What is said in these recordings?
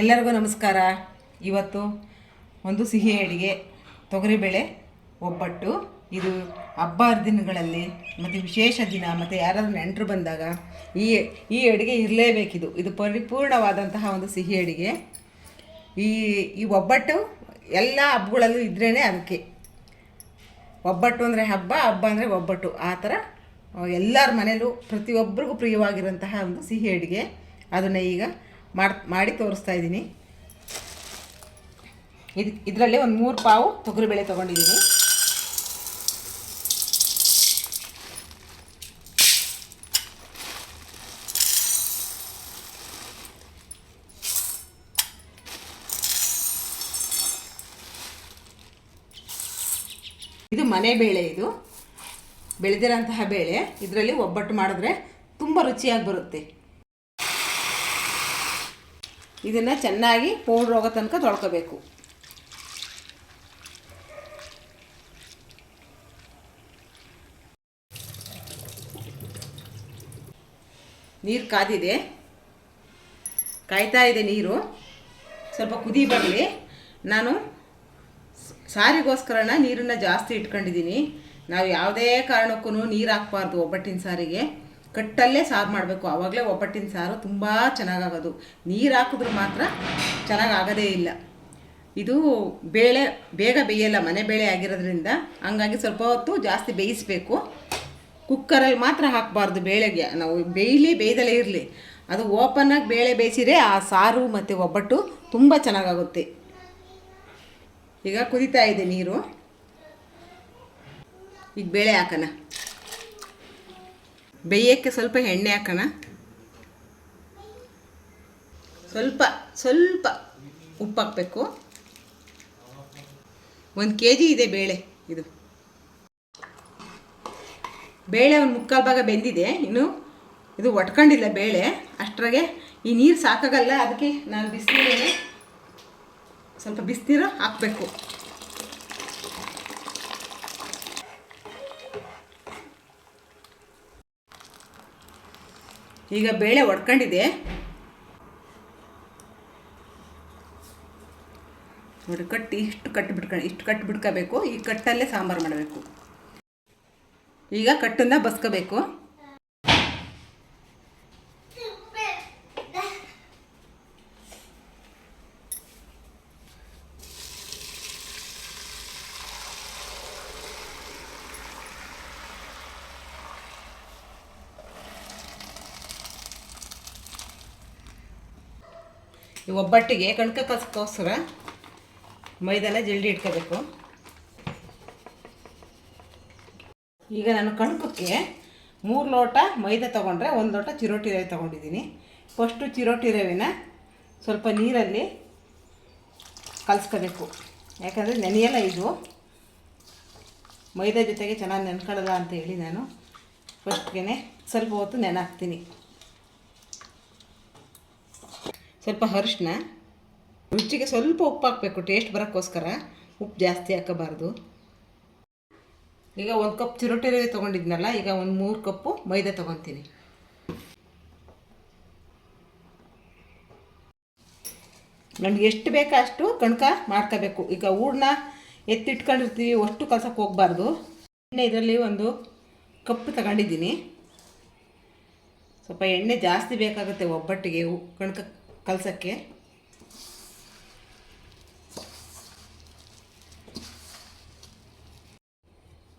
ಎಲ್ಲರಿಗೂ ನಮಸ್ಕಾರ. ಇವತ್ತು ಒಂದು ಸಿಹಿ ಅಡಿಗೆ ತೊಗರಿಬೇಳೆ ಒಬ್ಬಟ್ಟು. ಇದು ಹಬ್ಬ ಹರಿದಿನಗಳಲ್ಲಿ ಮತ್ತು ವಿಶೇಷ ದಿನ, ಮತ್ತು ಯಾರಾದರೂ ನೆಂಟರು ಬಂದಾಗ ಈ ಈ ಅಡುಗೆ ಇರಲೇಬೇಕಿದು. ಇದು ಪರಿಪೂರ್ಣವಾದಂತಹ ಒಂದು ಸಿಹಿ ಅಡುಗೆ. ಈ ಈ ಒಬ್ಬಟ್ಟು ಎಲ್ಲ ಹಬ್ಬಗಳಲ್ಲೂ ಇದ್ರೇ ಅದಕ್ಕೆ. ಒಬ್ಬಟ್ಟು ಅಂದರೆ ಹಬ್ಬ ಹಬ್ಬ ಅಂದರೆ ಒಬ್ಬಟ್ಟು. ಆ ಥರ, ಎಲ್ಲರ ಮನೆಯಲ್ಲೂ ಪ್ರತಿಯೊಬ್ಬರಿಗೂ ಪ್ರಿಯವಾಗಿರುವಂತಹ ಒಂದು ಸಿಹಿ ಅಡುಗೆ. ಅದನ್ನು ಈಗ ಮಾಡಿ ಮಾಡಿ ತೋರಿಸ್ತಾ ಇದ್ದೀನಿ. ಇದು, ಇದರಲ್ಲಿ ಒಂದು ಮೂರು ಪಾವು ತೊಗರಿಬೇಳೆ ತೊಗೊಂಡಿದ್ದೀನಿ ಇದು ಮನೆ ಬೇಳೆ ಇದು. ಬೆಳೆದಿರೋಂತಹ ಬೇಳೆ. ಇದರಲ್ಲಿ ಒಬ್ಬಟ್ಟು ಮಾಡಿದ್ರೆ ತುಂಬ ರುಚಿಯಾಗಿ ಬರುತ್ತೆ. ಇದನ್ನು ಚೆನ್ನಾಗಿ ಪೌಡ್ರ್ ಹೋಗೋ ತನಕ ತೊಳ್ಕೋಬೇಕು. ನೀರು ಕಾದಿದೆ. ಕಾಯ್ತಾ ಇದೆ ನೀರು. ಸ್ವಲ್ಪ ಕುದಿ ಬರಲಿ. ನಾನು ಸಾರಿಗೋಸ್ಕರನ ನೀರನ್ನು ಜಾಸ್ತಿ ಇಟ್ಕೊಂಡಿದ್ದೀನಿ. ನಾವು ಯಾವುದೇ ಕಾರಣಕ್ಕೂ ನೀರು ಹಾಕ್ಬಾರ್ದು ಒಬ್ಬಟ್ಟಿನ ಸಾರಿಗೆ. ಕಟ್ಟಲ್ಲೇ ಸಾರು ಮಾಡಬೇಕು. ಆವಾಗಲೇ ಒಬ್ಬಟ್ಟಿನ ಸಾರು ತುಂಬ ಚೆನ್ನಾಗಾಗೋದು. ನೀರು ಹಾಕಿದ್ರೆ ಮಾತ್ರ ಚೆನ್ನಾಗಾಗೋದೇ ಇಲ್ಲ. ಇದು ಬೇಳೆ, ಬೇಗ ಬೇಯಲ್ಲ, ಮನೆ ಬೇಳೆ ಆಗಿರೋದ್ರಿಂದ ಹಂಗಾಗಿ ಸ್ವಲ್ಪ ಹೊತ್ತು ಜಾಸ್ತಿ ಬೇಯಿಸಬೇಕು. ಕುಕ್ಕರಲ್ಲಿ ಮಾತ್ರ ಹಾಕಬಾರ್ದು ಬೇಳೆಗೆ. ನಾವು ಬೇಯಲಿ, ಬೇಯ್ದಲೇ ಇರಲಿ. ಅದು ಓಪನ್ನಾಗಿ ಬೇಳೆ ಬೇಯಿಸಿದ್ರೆ ಆ ಸಾರು ಮತ್ತು ಒಬ್ಬಟ್ಟು ತುಂಬ ಚೆನ್ನಾಗಾಗುತ್ತೆ. ಈಗ ಕುದಿತಾ ಇದೆ ನೀರು. ಈಗ ಬೇಳೆ ಹಾಕೋಣ. ಬೇಯೋಕ್ಕೆ ಸ್ವಲ್ಪ ಎಣ್ಣೆ ಹಾಕೋಣ. ಸ್ವಲ್ಪ ಸ್ವಲ್ಪ ಉಪ್ಪು ಹಾಕಬೇಕು. ಒಂದು ಕೆ ಜಿ ಇದೆ ಬೇಳೆ ಇದು. ಬೇಳೆ ಒಂದು ಮುಕ್ಕಾಲು ಭಾಗ ಬೆಂದಿದೆ. ಇನ್ನು ಇದು ಒಟ್ಕೊಂಡಿಲ್ಲ ಬೇಳೆ. ಅಷ್ಟರಾಗೆ ಈ ನೀರು ಸಾಕಾಗಲ್ಲ, ಅದಕ್ಕೆ ನಾನು ಬಿಸಿನೀರಲ್ಲಿ ಸ್ವಲ್ಪ ಬಿಸಿನೀರು ಹಾಕಬೇಕು. ಈಗ ಬೇಳೆ ಒಡ್ಕೊಂಡಿದೆ. ನೋಡಿ, ಕಟ್ಟಿ ಇಷ್ಟು ಕಟ್ಟಿ ಬಿಟ್ಕೊಂಡು ಇಷ್ಟು ಕಟ್ಟಿ ಬಿಟ್ಕೋಬೇಕು. ಈ ಕಟ್ಟಲ್ಲೇ ಸಾಂಬಾರು ಮಾಡಬೇಕು. ಈಗ ಕಟ್ಟನ್ನು ಬಸ್ಕೋಬೇಕು. ಈ ಒಬ್ಬಟ್ಟಿಗೆ ಕಣಕ ಕಸಕ್ಕೋಸ್ಕರ ಮೈದಾನ ಜಲ್ದಿ ಇಟ್ಕೋಬೇಕು. ಈಗ ನಾನು ಕಣಕಕ್ಕೆ ಮೂರು ಲೋಟ ಮೈದಾ ತೊಗೊಂಡ್ರೆ ಒಂದು ಲೋಟ ಚಿರೋಟಿ ರವೆ ತೊಗೊಂಡಿದ್ದೀನಿ. ಫಸ್ಟು ಚಿರೋಟಿ ರವೆನ ಸ್ವಲ್ಪ ನೀರಲ್ಲಿ ಕಲಿಸ್ಕೋಬೇಕು. ಯಾಕಂದರೆ ನೆನೆಯಲ್ಲ ಇದು. ಮೈದಾ ಜೊತೆಗೆ ಚೆನ್ನಾಗಿ ನೆನ್ಕೊಳ್ಳಲ್ಲ ಅಂತ ಹೇಳಿ ನಾನು. ಫಸ್ಟ್ಗೆ ಸ್ವಲ್ಪ ಹೊತ್ತು ನೆನೆ ಹಾಕ್ತೀನಿ ಸ್ವಲ್ಪ ಅರಿಶಿನ. ರುಚಿಗೆ ಸ್ವಲ್ಪ ಉಪ್ಪು ಹಾಕಬೇಕು ಟೇಸ್ಟ್ ಬರೋಕ್ಕೋಸ್ಕರ. ಉಪ್ಪು ಜಾಸ್ತಿ ಹಾಕಬಾರ್ದು. ಈಗ ಒಂದು ಕಪ್ ಚಿರೋಟಿ ರವೆ ತೊಗೊಂಡಿದ್ನಲ್ಲ, ಈಗ ಒಂದು ಮೂರು ಕಪ್ಪು ಮೈದಾ ತೊಗೊತೀನಿ. ನನಗೆ ಎಷ್ಟು ಬೇಕೋ ಅಷ್ಟು ಕಣ್ಕ ಮಾಡ್ಕೋಬೇಕು. ಈಗ ಹೂರ್ಣ ಎತ್ತಿಟ್ಕೊಂಡಿರ್ತೀವಿ, ಅಷ್ಟು ಕಲ್ಸಕ್ಕೆ ಹೋಗಬಾರ್ದು. ಎಣ್ಣೆ ಇದರಲ್ಲಿ ಒಂದು ಕಪ್ ತಗೊಂಡಿದ್ದೀನಿ. ಸ್ವಲ್ಪ ಎಣ್ಣೆ ಜಾಸ್ತಿ ಬೇಕಾಗುತ್ತೆ ಒಬ್ಬಟ್ಟಿಗೆ ಕಣ್ಕ ಕಲ್ಸೋಕ್ಕೆ?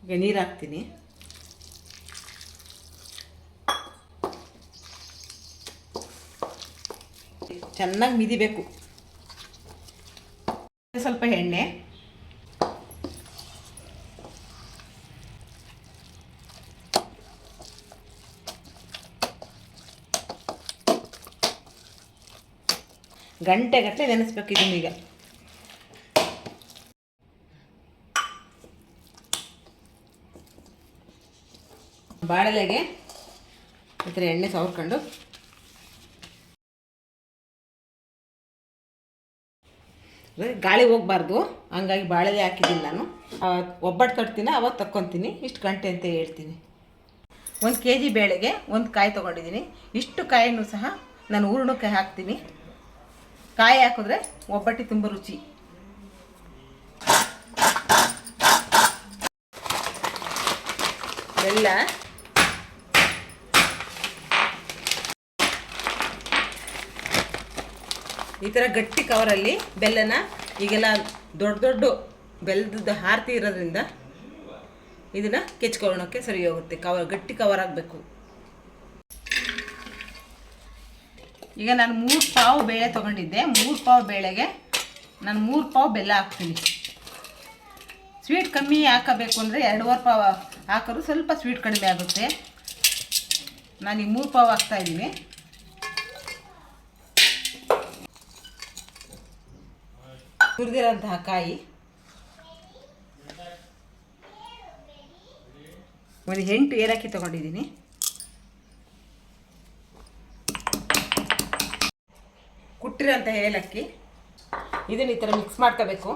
ಈಗ ನೀರು ಹಾಕ್ತೀನಿ. ಚೆನ್ನಾಗಿ ಮಿದಿಬೇಕು. ಸ್ವಲ್ಪ ಎಣ್ಣೆ. ಗಂಟೆ ಗಟ್ಟಲೆ ನೆನೆಸ್ಬೇಕು ಇದನ್ನ ಈಗ. ಬಾಳೆಲೆಗೆ ಥರ ಎಣ್ಣೆ ಸವರ್ಕೊಂಡು. ಗಾಳಿ ಹೋಗ್ಬಾರ್ದು, ಹಂಗಾಗಿ ಬಾಳೆಲೆ ಹಾಕಿದ್ದೀನಿ ನಾನು. ಒಬ್ಬಟ್ಟು ತಟ್ತೀನಿ ಅವಾಗ ತಕ್ಕೊತೀನಿ, ಇಷ್ಟು ಗಂಟೆ ಅಂತ ಹೇಳ್ತೀನಿ. ಒಂದು ಕೆ ಜಿ ಬೇಳೆಗೆ ಒಂದು ಕಾಯಿ ತೊಗೊಂಡಿದ್ದೀನಿ. ಇಷ್ಟು ಕಾಯಿನೂ ಸಹ ನಾನು ಹೂರ್ಣಕ್ಕೆ ಹಾಕ್ತೀನಿ. ಕಾಯಿ ಹಾಕಿದ್ರೆ ಒಬ್ಬಟ್ಟಿ ತುಂಬ ರುಚಿ. ಬೆಲ್ಲ. ಈ ಥರ ಗಟ್ಟಿ ಕವರಲ್ಲಿ ಬೆಲ್ಲನ ಈಗೆಲ್ಲ ದೊಡ್ಡ ದೊಡ್ಡ ಬೆಲ್ಲದ ಆರತಿ ಇರೋದ್ರಿಂದ ಇದನ್ನು ಕೆಚ್ಕೊಳ್ಳೋಕ್ಕೆ ಸರಿ ಹೋಗುತ್ತೆ. ಕವರ್ ಗಟ್ಟಿ ಕವರ್ ಆಗಬೇಕು. ಈಗ ನಾನು ಮೂರು ಪಾವು ಬೇಳೆ ತೊಗೊಂಡಿದ್ದೆ. ಮೂರು ಪಾವು ಬೇಳೆಗೆ ನಾನು ಮೂರು ಪಾವು ಬೆಲ್ಲ ಹಾಕ್ತೀನಿ. ಸ್ವೀಟ್ ಕಮ್ಮಿ ಹಾಕಬೇಕು ಅಂದರೆ ಎರಡೂವರೆ ಪಾವು ಹಾಕಿದ್ರು ಸ್ವಲ್ಪ ಸ್ವೀಟ್ ಕಡಿಮೆ ಆಗುತ್ತೆ. ನಾನು ಈ ಮೂರು ಪಾವು ಹಾಕ್ತಾ ಇದ್ದೀನಿ. ಹುರಿದಿರೋಂತಹ ಕಾಯಿ. ಒಂದು ಎಂಟು ಏಲಕ್ಕಿ ತೊಗೊಂಡಿದ್ದೀನಿ. ಕುಟ್ಟಿರೋಂಥ ಏಲಕ್ಕಿ ಇದನ್ನ ಈ ಥರ ಮಿಕ್ಸ್ ಮಾಡ್ಕೋಬೇಕು.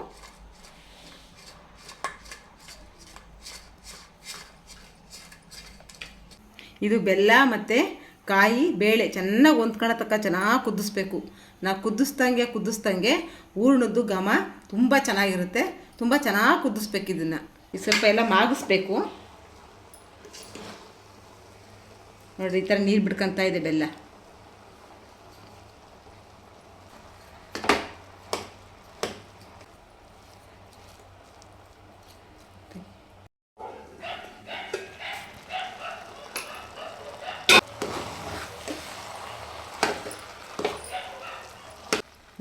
ಇದು ಬೆಲ್ಲ ಮತ್ತು ಕಾಯಿ, ಬೇಳೆ ಚೆನ್ನಾಗಿ ಹೊಂದ್ಕೊಳ್ಳೋ ತಕ್ಕ ಚೆನ್ನಾಗಿ ಕುದಿಸ್ಬೇಕು. ನಾವು ಕುದಿಸ್ದಂಗೆ ಕುದಿಸ್ದಂಗೆ ಹೂರ್ಣದ್ದು ಘಮ ತುಂಬ ಚೆನ್ನಾಗಿರುತ್ತೆ. ತುಂಬ ಚೆನ್ನಾಗಿ ಕುದಿಸ್ಬೇಕು ಇದನ್ನು. ಈ ಸ್ವಲ್ಪ ಎಲ್ಲ ಮಾಗಿಸ್ಬೇಕು. ನೋಡಿರಿ ಈ ಥರ ನೀರು ಬಿಡ್ಕೊತಾ ಇದೆ ಬೆಲ್ಲ.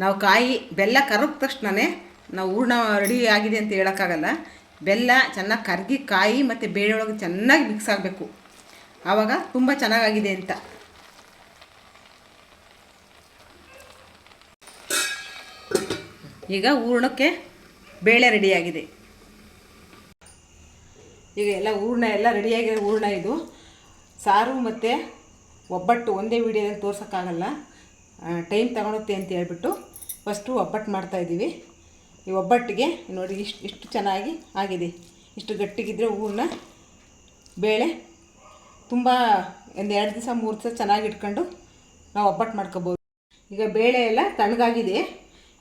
ನಾವು ಕಾಯಿ, ಬೆಲ್ಲ ಕರಗ ತಕ್ಷಣವೇ ನಾವು ಹೂರ್ಣ ರೆಡಿ ಆಗಿದೆ ಅಂತ ಹೇಳೋಕ್ಕಾಗಲ್ಲ. ಬೆಲ್ಲ ಚೆನ್ನಾಗಿ ಕರಗಿ ಕಾಯಿ ಮತ್ತು ಬೇಳೆ ಒಳಗೆ ಚೆನ್ನಾಗಿ ಮಿಕ್ಸ್ ಆಗಬೇಕು. ಆವಾಗ ತುಂಬ ಚೆನ್ನಾಗಾಗಿದೆ ಅಂತ. ಈಗ ಹೂರ್ಣಕ್ಕೆ ಬೇಳೆ ರೆಡಿಯಾಗಿದೆ ಈಗ ಎಲ್ಲ ಹೂರ್ಣ ಎಲ್ಲ ರೆಡಿಯಾಗಿರೋ ಹೂರ್ಣ ಇದು. ಸಾರು ಮತ್ತು ಒಬ್ಬಟ್ಟು ಒಂದೇ ವೀಡಿಯೋದಲ್ಲಿ ತೋರ್ಸೋಕ್ಕಾಗಲ್ಲ. ಟೈಮ್ ತಗೊಳುತ್ತೆ ಅಂತ ಹೇಳ್ಬಿಟ್ಟು ಫಸ್ಟು ಒಬ್ಬಟ್ಟು ಮಾಡ್ತಾಯಿದ್ದೀವಿ ಈ ಒಬ್ಬಟ್ಟಿಗೆ ನೋಡಿ ಇಷ್ಟು ಇಷ್ಟು ಚೆನ್ನಾಗಿ ಆಗಿದೆ. ಇಷ್ಟು ಗಟ್ಟಿಗಿದ್ರೆ ಹೂರ್ಣ, ಬೇಳೆ ತುಂಬ ಒಂದು ಎರಡು ದಿವಸ, ಮೂರು ದಿವಸ ಚೆನ್ನಾಗಿ ಇಟ್ಕೊಂಡು ನಾವು ಒಬ್ಬಟ್ಟು ಮಾಡ್ಕೋಬೋದು. ಈಗ ಬೇಳೆ ಎಲ್ಲ ತಣ್ಣಗಾಗಿದೆ.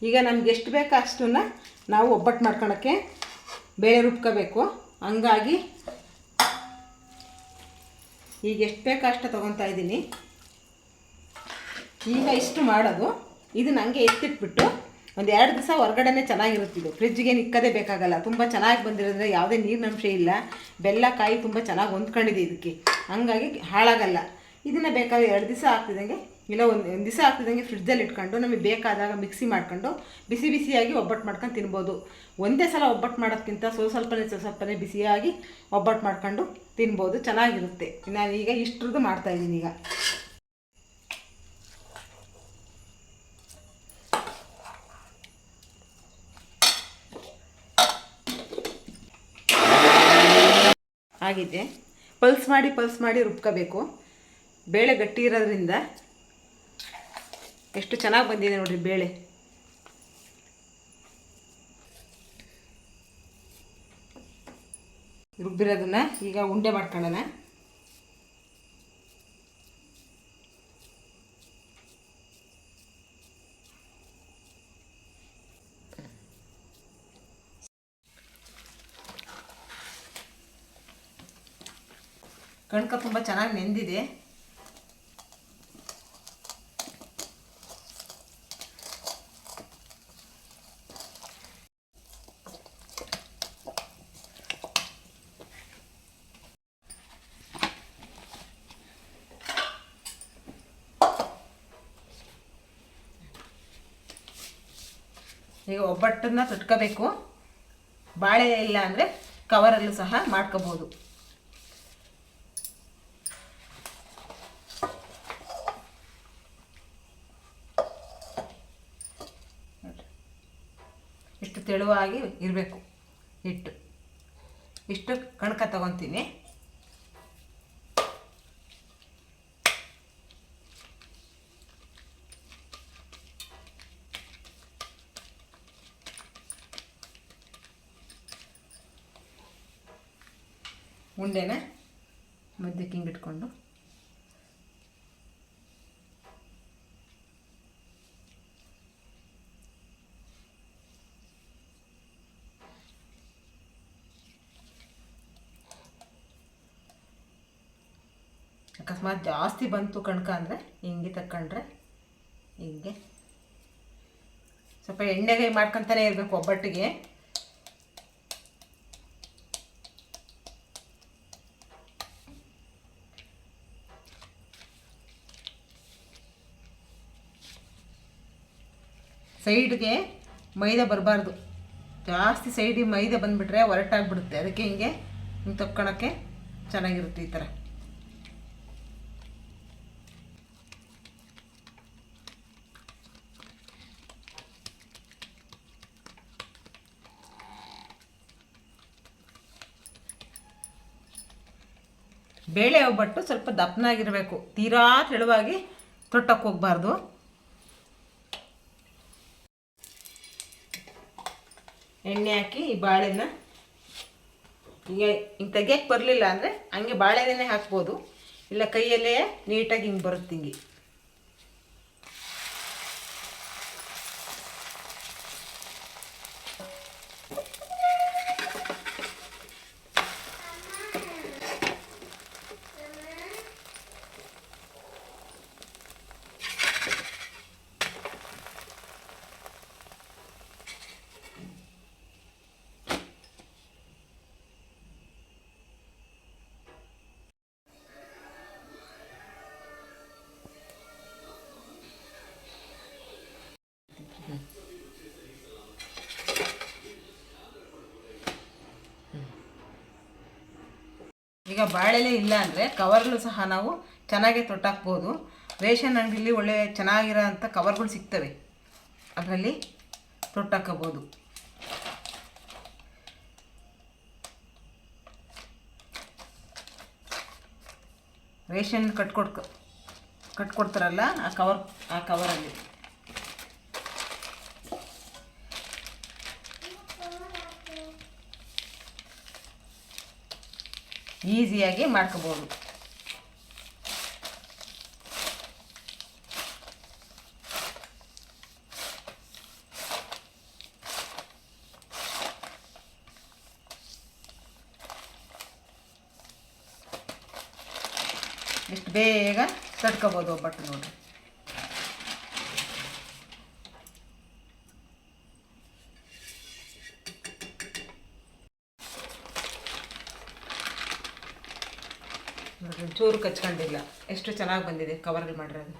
ಈಗ ನಮ್ಗೆ ಎಷ್ಟು ಬೇಕೋ ಅಷ್ಟನ್ನು ನಾವು ಒಬ್ಬಟ್ಟು ಮಾಡ್ಕೊಳಕ್ಕೆ ಬೇಳೆ ರುಬ್ಕೋಬೇಕು. ಹಂಗಾಗಿ ಈಗ ಎಷ್ಟು ಬೇಕೋ ಅಷ್ಟು ತೊಗೊತಾ ಇದ್ದೀನಿ. ಈಗ ಇಷ್ಟು ಮಾಡೋದು. ಇದು ಹಂಗೆ ಎತ್ತಿಟ್ಬಿಟ್ಟು ಒಂದು ಎರಡು ದಿವಸ ಹೊರಗಡೆನೇ ಚೆನ್ನಾಗಿರುತ್ತೆ ಇದು. ಫ್ರಿಜ್ಗೆ ನಿಕ್ಕದೇ ಬೇಕಾಗಲ್ಲ. ತುಂಬ ಚೆನ್ನಾಗಿ ಬಂದಿರೋದ್ರೆ ಯಾವುದೇ ನೀರಿನಂಶ ಇಲ್ಲ. ಬೆಲ್ಲ, ಕಾಯಿ ತುಂಬ ಚೆನ್ನಾಗಿ ಹೊಂದ್ಕೊಂಡಿದೆ ಇದಕ್ಕೆ. ಹಂಗಾಗಿ ಹಾಳಾಗಲ್ಲ. ಇದನ್ನು ಬೇಕಾದ್ರೆ ಎರಡು ದಿವಸ ಆಗ್ತಿದ್ದಂಗೆ ಇಲ್ಲ ಒಂದು ಒಂದು ದಿವಸ ಆಗ್ತಿದ್ದಂಗೆ ಫ್ರಿಡ್ಜಲ್ಲಿ ಇಟ್ಕೊಂಡು, ನಮಗೆ ಬೇಕಾದಾಗ ಮಿಕ್ಸಿ ಮಾಡ್ಕೊಂಡು, ಬಿಸಿ ಬಿಸಿಯಾಗಿ ಒಬ್ಬಟ್ಟು ಮಾಡ್ಕೊಂಡು ತಿನ್ಬೋದು. ಒಂದೇ ಸಲ ಒಬ್ಬಟ್ಟು ಮಾಡೋದಕ್ಕಿಂತ ಸ್ವಲ್ಪ ಸ್ವಲ್ಪನೇ ಸ್ವಲ್ಪ ಸ್ವಲ್ಪನೇ ಬಿಸಿಯಾಗಿ ಒಬ್ಬಟ್ಟು ಮಾಡ್ಕೊಂಡು ತಿನ್ಬೋದು. ಚೆನ್ನಾಗಿರುತ್ತೆ. ನಾನು ಈಗ ಇಷ್ಟರದ್ದು ಮಾಡ್ತಾಯಿದ್ದೀನಿ ಈಗ. ಆಗಿದೆ. ಪಲ್ಸ್ ಮಾಡಿ ಪಲ್ಸ್ ಮಾಡಿ ರುಬ್ಕೋಬೇಕು. ಬೇಳೆ ಗಟ್ಟಿ ಇರೋದ್ರಿಂದ ಎಷ್ಟು ಚೆನ್ನಾಗಿ ಬಂದಿದೆ ನೋಡಿರಿ ಬೇಳೆ. ರುಬ್ಬಿರೋದನ್ನು ಈಗ ಉಂಡೆ ಮಾಡ್ಕೊಳ್ಳೋಣ. ಕಣ್ಕ ತುಂಬ ಚೆನ್ನಾಗಿ ನೆಂದಿದೆ. ಈಗ ಒಬ್ಬಟ್ಟನ್ನ ತುಟ್ಕೋಬೇಕು. ಬಾಳೆ ಇಲ್ಲ ಅಂದರೆ ಕವರಲ್ಲೂ ಸಹ ಮಾಡ್ಕೋಬೋದು ಇಷ್ಟು ತೆಳುವಾಗಿ ಇರಬೇಕು. ಹಿಟ್ಟು. ಇಷ್ಟು ಕಣಕ ತಗೊತೀನಿ. ಉಂಡೆನ ಮಧ್ಯಕ್ಕೆ ಹಿಂಗೆ ಇಟ್ಕೊಂಡು ಅಕಸ್ಮಾತ್ ಜಾಸ್ತಿ ಬಂತು ಕಣ್ಕ ಅಂದರೆ ಹಿಂಗೆ ತಕ್ಕೊಂಡ್ರೆ ಹಿಂಗೆ. ಸ್ವಲ್ಪ ಎಣ್ಣೆಗೈ ಮಾಡ್ಕೊತಾನೆ ಇರಬೇಕು ಒಬ್ಬಟ್ಟಿಗೆ. ಸೈಡ್ಗೆ ಮೈದಾ ಬರಬಾರ್ದು. ಜಾಸ್ತಿ ಸೈಡಿಗೆ ಮೈದಾ ಬಂದುಬಿಟ್ರೆ ಒರಟಾಗ್ಬಿಡುತ್ತೆ. ಅದಕ್ಕೆ ಹಿಂಗೆ ಹಿಂಗೆ ತಕ್ಕೊಳಕ್ಕೆ ಚೆನ್ನಾಗಿರುತ್ತೆ ಈ ಥರ. ಬೇಳೆ ಒಬ್ಬಟ್ಟು ಸ್ವಲ್ಪ ದಪ್ಪನಾಗಿರಬೇಕು ತೀರಾ ತೆಳುವಾಗಿ ತೊಟ್ಟಕ್ಕೆ ಹೋಗಬಾರ್ದು. ಎಣ್ಣೆ ಹಾಕಿ ಈ ಬಾಳೆನ ಹಿಂಗೆ ಹಿಂಗೆ ತೆಗಿಯಕ್ಕೆ ಬರಲಿಲ್ಲ ಅಂದರೆ ಹಂಗೆ ಬಾಳೆನೇ ಹಾಕ್ಬೋದು. ಇಲ್ಲ ಕೈಯಲ್ಲೇ ನೀಟಾಗಿ ಹಿಂಗೆ ಬರುತ್ತೆ ಹಿಂಗೆ. ಬಾಳೆಲೆ ಇಲ್ಲ ಅಂದರೆ ಕವರ್ಗಳು ಸಹ ನಾವು ಚೆನ್ನಾಗೆ ತೊಟ್ಟಾಕ್ಬೋದು. ರೇಷನ್ ಅಂಗಡಿಲಿ ಒಳ್ಳೆ ಚೆನ್ನಾಗಿರೋ ಅಂಥ ಕವರ್ಗಳು ಸಿಗ್ತವೆ. ಅದರಲ್ಲಿ ತೊಟ್ಟಾಕಬೋದು. ರೇಷನ್ ಕಟ್ಕೊಡ್ಕ ಕಟ್ಕೊಡ್ತಾರಲ್ಲ ಆ ಕವರ್ ಆ ಕವರಲ್ಲಿ ಈಸಿಯಾಗಿ ಮಾಡ್ಕೋಬೋದು. ಇಷ್ಟು ಬೇಗ ತಡ್ಕೋಬೋದು ಒಬ್ಬಟ್ಟು ನೋಡ್ರಿ ನೋಡ್ರಿ ಚೂರು ಕಚ್ಕೊಂಡಿಲ್ಲ. ಎಷ್ಟು ಚೆನ್ನಾಗಿ ಬಂದಿದೆ ಕವರ್ಗಳು ಮಾಡಿರೋದು.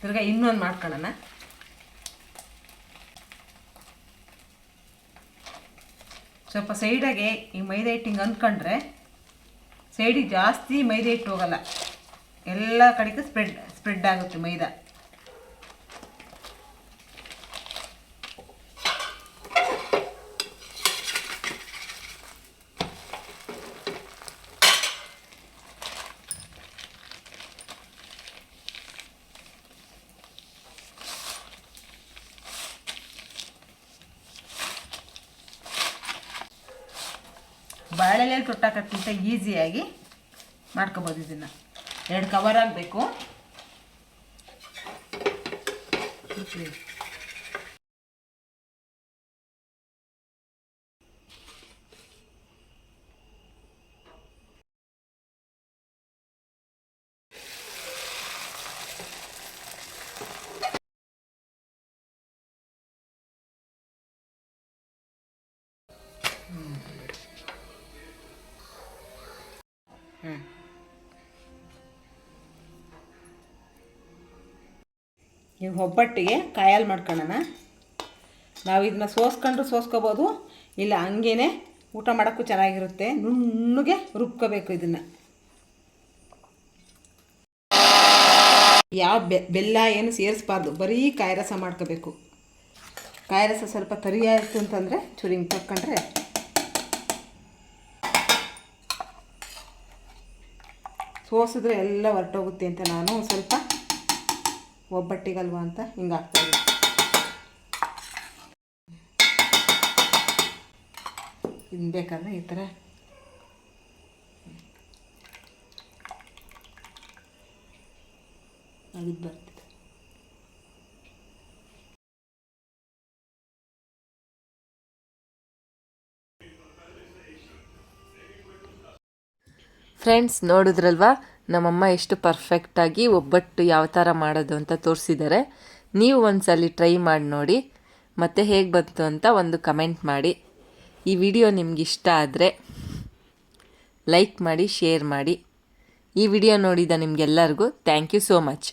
ತಿರ್ಗ ಇನ್ನೊಂದು ಮಾಡ್ಕೊಳ್ಳೋಣ. ಸ್ವಲ್ಪ ಸೈಡಾಗೆ ಈ ಮೈದಾ ಹಿಟ್ಟು ಹಿಂಗೆ ಅಂದ್ಕೊಂಡ್ರೆ ಸೈಡಿಗೆ ಜಾಸ್ತಿ ಮೈದಾ ಹಿಟ್ಟು ಹೋಗಲ್ಲ. ಎಲ್ಲ ಕಡೆಗೂ ಸ್ಪ್ರೆಡ್ ಸ್ಪ್ರೆಡ್ ಆಗುತ್ತೆ ಮೈದಾ. ಬಾಳೆಲೆಯಲ್ಲಿ ತೊಟ್ಟಾಕೋಕ್ಕಿಂತ ಈಸಿಯಾಗಿ ಮಾಡ್ಕೊಬೋದು ಇದನ್ನು. ಎರಡು ಕವರ್ ಆಗಬೇಕು. ಹ್ಞೂ ಈಗ ಒಬ್ಬಟ್ಟಿಗೆ ಕಾಯಲ್ಲಿ ಮಾಡ್ಕೊಳ್ಳೋಣ. ನಾವು ಇದನ್ನ ಸೋಸ್ಕೊಂಡ್ರು ಸೋಸ್ಕೋಬೋದು. ಇಲ್ಲ, ಹಂಗೇನೆ ಊಟ ಮಾಡೋಕ್ಕೂ ಚೆನ್ನಾಗಿರುತ್ತೆ. ನುಣ್ಣಗೆ ರುಬ್ಕೋಬೇಕು ಇದನ್ನು. ಯಾವ ಬೆ, ಬೆಲ್ಲ ಏನು ಸೇರಿಸ್ಬಾರ್ದು. ಬರೀ ಕಾಯಿ ರಸ ಮಾಡ್ಕೋಬೇಕು. ಕಾಯಿ ರಸ ಸ್ವಲ್ಪ ತರಿಯಾಯಿತು ಅಂತಂದರೆ ಚೂರಿಂಗ್ ಹಿಂಗೆ ತಕ್ಕೊಂಡ್ರೆ ಸೋಸಿದ್ರೆ ಎಲ್ಲ ಹೊರಟೋಗುತ್ತೆ ಅಂತ ನಾನು ಸ್ವಲ್ಪ ಒಬ್ಬಟ್ಟಿಗಲ್ವಾ ಅಂತ ಹಿಂಗೆ ಹಾಕ್ತಾಯಿದ್ದೆ ಇನ್ನು ಈ ಥರ. ಅದಕ್ಕೆ ಬರ್ತದೆ ಫ್ರೆಂಡ್ಸ್ ನೋಡಿದ್ರಲ್ವಾ? ನಮ್ಮಮ್ಮ ಎಷ್ಟು ಪರ್ಫೆಕ್ಟಾಗಿ ಒಬ್ಬಟ್ಟು ಯಾವ ಥರ ಮಾಡೋದು ಅಂತ ತೋರಿಸಿದ್ದಾರೆ ನೀವು ಒಂದ್ಸಲಿ ಟ್ರೈ ಮಾಡಿ ನೋಡಿ. ಮತ್ತೆ ಹೇಗೆ ಬಂತು ಅಂತ ಒಂದು ಕಮೆಂಟ್ ಮಾಡಿ. ಈ ವಿಡಿಯೋ ನಿಮ್ಗೆ ಇಷ್ಟ ಆದರೆ ಲೈಕ್ ಮಾಡಿ ಶೇರ್ ಮಾಡಿ. ಈ ವಿಡಿಯೋ ನೋಡಿದ ನಿಮಗೆಲ್ಲರಿಗೂ ಥ್ಯಾಂಕ್ ಯು ಸೋ ಮಚ್